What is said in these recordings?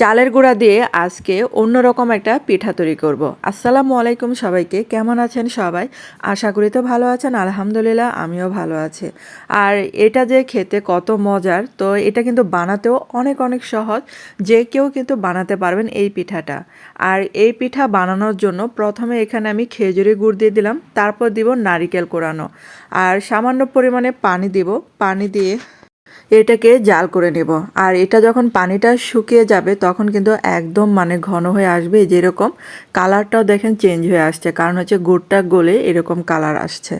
চালের গুঁড়া দিয়ে আজকে অন্যরকম একটা পিঠা তৈরি করব। আসসালামু আলাইকুম সবাইকে, কেমন আছেন সবাই? আশা করি তো ভালো আছেন, আলহামদুলিল্লাহ আমিও ভালো আছি। আর এটা যে খেতে কত মজার, তো এটা কিন্তু বানাতেও অনেক অনেক সহজ, যে কেউ কিন্তু বানাতে পারবেন এই পিঠাটা। আর এই পিঠা বানানোর জন্য প্রথমে এখানে আমি খেজুরি গুড় দিয়ে দিলাম, তারপর দিব নারিকেল কোরানো। আর সামান্য পরিমাণে পানি দিব, পানি দিয়ে এটাকে জাল করে নেব। আর এটা যখন পানিটা শুকিয়ে যাবে, তখন কিন্তু একদম মানে ঘন হয়ে আসবে। যেরকম কালারটাও দেখেন চেঞ্জ হয়ে আসছে, কারণ হচ্ছে গুড়টা গলে এরকম কালার আসছে।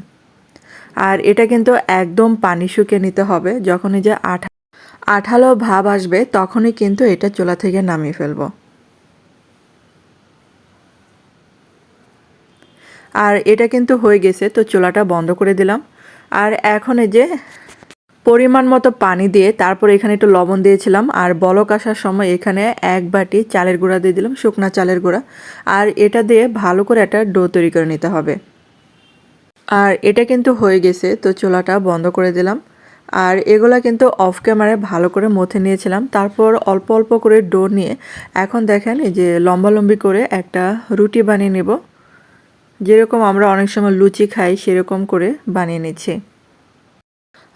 আর এটা কিন্তু একদম পানি শুকিয়ে নিতে হবে। যখনই যে আঠা, আঠালো ভাব আসবে, তখনই কিন্তু এটা চোলা থেকে নামিয়ে ফেলব। আর এটা কিন্তু হয়ে গেছে, তো চোলাটা বন্ধ করে দিলাম। আর এখন এই যে পরিমাণ মতো পানি দিয়ে তারপর এখানে একটু লবণ দিয়েছিলাম, আর বলক আসার সময় এখানে এক বাটি চালের গুঁড়া দিয়ে দিলাম, শুকনা চালের গুঁড়া। আর এটা দিয়ে ভালো করে একটা ডো তৈরি করে নিতে হবে। আর এটা কিন্তু হয়ে গেছে, তো চোলাটা বন্ধ করে দিলাম। আর এগুলা কিন্তু অফ ক্যামেরায় ভালো করে মথে নিয়েছিলাম। তারপর অল্প অল্প করে ডো নিয়ে এখন দেখেন এই যে লম্বালম্বি করে একটা রুটি বানিয়ে নেব। যেরকম আমরা অনেক সময় লুচি খাই, সেরকম করে বানিয়ে নিচ্ছি।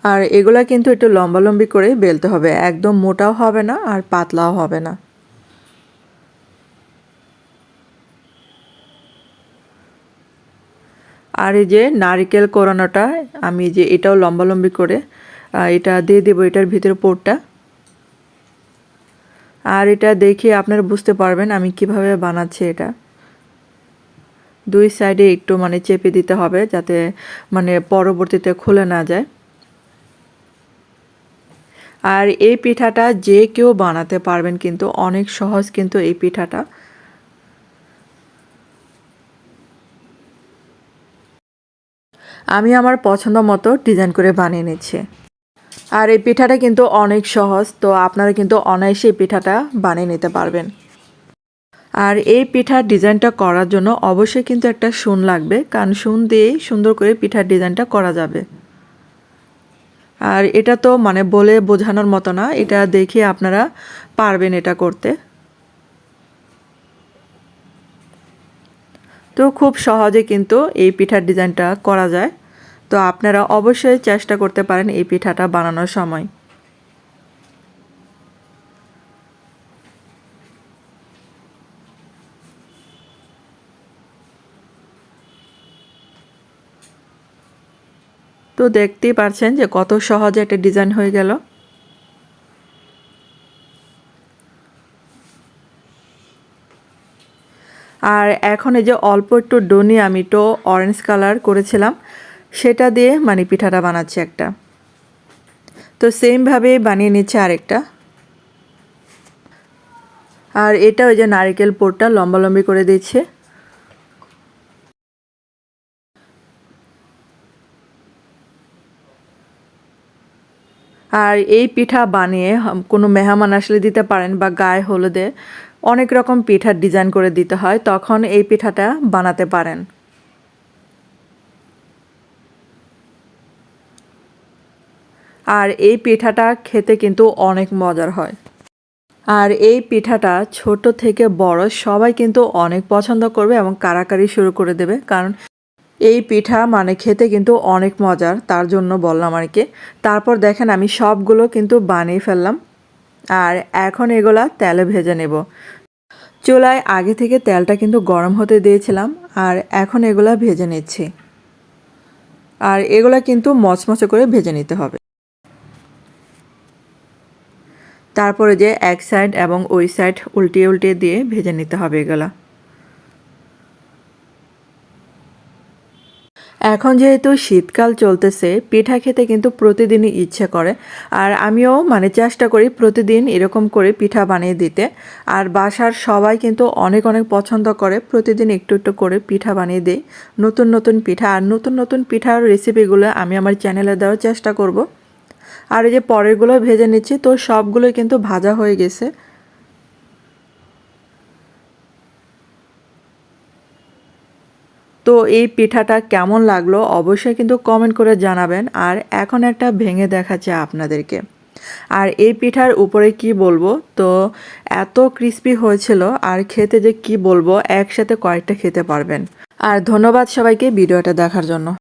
আর এগুলা কিন্তু একটু লম্বালম্বি করে বেলতে হবে। একদম মোটাও হবে না আর পাতলাও হবে না। আর এই যে নারিকেল কোরানোটা, আমি যে এটাও লম্বালম্বি করে এটা দিয়ে দেবো এটার ভিতরে পোরটা। আর এটা দেখে আপনারা বুঝতে পারবেন আমি কীভাবে বানাচ্ছি এটা। দুই সাইডে একটু মানে চেপে দিতে হবে যাতে মানে পরবর্তীতে খুলে না যায়। আর এই পিঠাটা যে কেউ বানাতে পারবেন কিন্তু অনেক সহজ কিন্তু এই পিঠাটা। আমি আমার পছন্দ মতো ডিজাইন করে বানিয়ে নিচ্ছি। আর এই পিঠাটা কিন্তু অনেক সহজ, তো আপনারা কিন্তু অনায়াসে এই পিঠাটা বানিয়ে নিতে পারবেন। আর এই পিঠার ডিজাইনটা করার জন্য অবশ্যই কিন্তু একটা শুন লাগবে, কারণ শুন দিয়েই সুন্দর করে পিঠার ডিজাইনটা করা যাবে। আর এটা তো মানে বলে বোঝানোর মতো না, এটা দেখে আপনারা পারবেন এটা করতে। তো খুব সহজে কিন্তু এই পিঠার ডিজাইনটা করা যায়। তো আপনারা অবশ্যই চেষ্টা করতে পারেন এই পিঠাটা বানানোর সময়। তো দেখতেই পারছেন যে কত সহজে একটা ডিজাইন হয়ে গেল। আর এখন এই যে অল্প একটু ডোনি আমি তো অরেঞ্জ কালার করেছিলাম, সেটা দিয়ে মানে পিঠাটা বানাচ্ছি একটা। তো সেমভাবে বানিয়ে নিচ্ছে আরেকটা। আর এটা ওই যে নারিকেল পোরটা লম্বালম্বি করে দিচ্ছে। আর এই পিঠা বানিয়ে কোনো মেহমান আসলে দিতে পারেন বা গায়ে হলুদে অনেক রকম পিঠার ডিজাইন করে দিতে হয়, তখন এই পিঠাটা বানাতে পারেন। আর এই পিঠাটা খেতে কিন্তু অনেক মজার হয়। আর এই পিঠাটা ছোট থেকে বড় সবাই কিন্তু অনেক পছন্দ করবে এবং কারাকারি শুরু করে দেবে, কারণ এই পিঠা মানে খেতে কিন্তু অনেক মজার, তার জন্য বললাম আর কি। তারপর দেখেন আমি সবগুলো কিন্তু বানিয়ে ফেললাম। আর এখন এগুলা তেলে ভেজে নেব। চুলায় আগে থেকে তেলটা কিন্তু গরম হতে দিয়েছিলাম আর এখন এগুলা ভেজে নিচ্ছি। আর এগুলা কিন্তু মচমচে করে ভেজে নিতে হবে। তারপরে যে এক সাইড এবং ওই সাইড উল্টিয়ে উল্টিয়ে দিয়ে ভেজে নিতে হবে এগুলা। এখন যেহেতু শীতকাল চলতেছে, পিঠা খেতে কিন্তু প্রতিদিনই ইচ্ছে করে। আর আমিও মানে চেষ্টা করি প্রতিদিন এরকম করে পিঠা বানিয়ে দিতে। আর বাসার সবাই কিন্তু অনেক অনেক পছন্দ করে। প্রতিদিন একটু একটু করে পিঠা বানিয়ে দিই। নতুন নতুন পিঠা। আর নতুন নতুন পিঠার রেসিপিগুলো আমি আমার চ্যানেলে দেওয়ার চেষ্টা করব। আর এই যে পরেরগুলো ভেজে নিচ্ছি, তো সবগুলোই কিন্তু ভাজা হয়ে গেছে। তো এই পিঠাটা কেমন লাগল অবশ্যই কিন্তু কমেন্ট করে জানাবেন। আর এখন একটা ভেঙে দেখাচ্ছে আপনাদেরকে। আর এই পিঠার উপরে কি বলব? তো এত ক্রিস্পি হয়েছিল আর খেতে যে কি বলব? একসাথে কয়েকটা খেতে পারবেন। আর ধন্যবাদ সবাইকে ভিডিওটা দেখার জন্য।